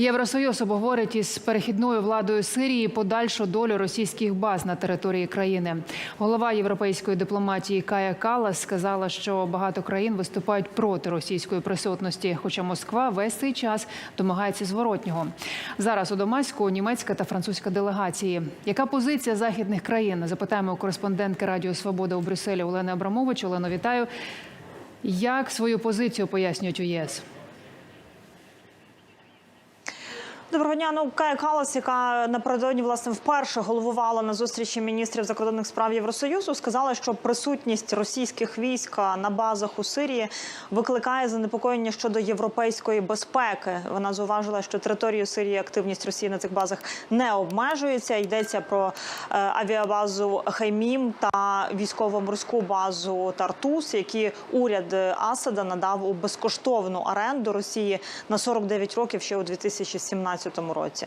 Євросоюз обговорить із перехідною владою Сирії подальшу долю російських баз на території країни. Голова європейської дипломатії Кая Калас сказала, що багато країн виступають проти російської присутності, хоча Москва весь цей час домагається зворотнього. Зараз у Дамаську німецька та французька делегації. Яка позиція західних країн? Запитаємо у кореспондентки Радіо Свобода у Брюсселі Олени Абрамович. Олено, вітаю. Як свою позицію пояснюють у ЄС? Доброго дня. Ну Кая Калас, яка напередодні власне вперше головувала на зустрічі міністрів закордонних справ Євросоюзу, сказала, що присутність російських військ на базах у Сирії викликає занепокоєння щодо європейської безпеки. Вона зауважила, що територію Сирії активність Росії на цих базах не обмежується. Йдеться про е, авіабазу Хаймім та військово-морську базу Тартус, які уряд Асада надав у безкоштовну оренду Росії на 49 років ще у 2017 році.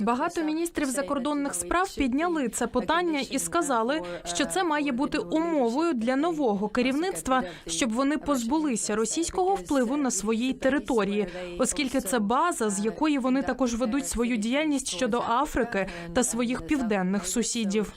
Багато міністрів закордонних справ підняли це питання і сказали, що це має бути умовою для нового керівництва, щоб вони позбулися російського впливу на своїй території, оскільки це база, з якої вони також ведуть свою діяльність щодо Африки та своїх південних сусідів.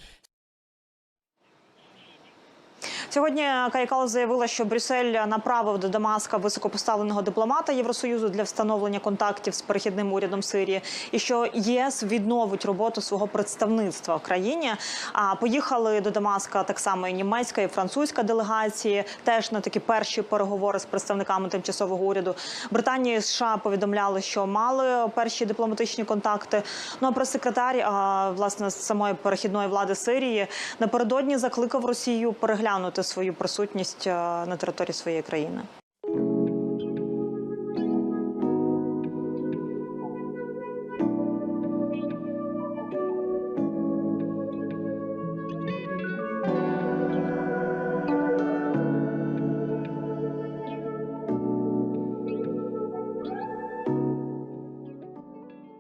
Сьогодні Кайкал заявила, що Брюссель направив до Дамаска високопоставленого дипломата Євросоюзу для встановлення контактів з перехідним урядом Сирії, і що ЄС відновить роботу свого представництва в країні. А поїхали до Дамаска так само і німецька і французька делегації. Теж на такі перші переговори з представниками тимчасового уряду Британія і США повідомляли, що мали перші дипломатичні контакти. Ну а прес-секретар власне самої перехідної влади Сирії напередодні закликав Росію переглянути свою присутність на території своєї країни.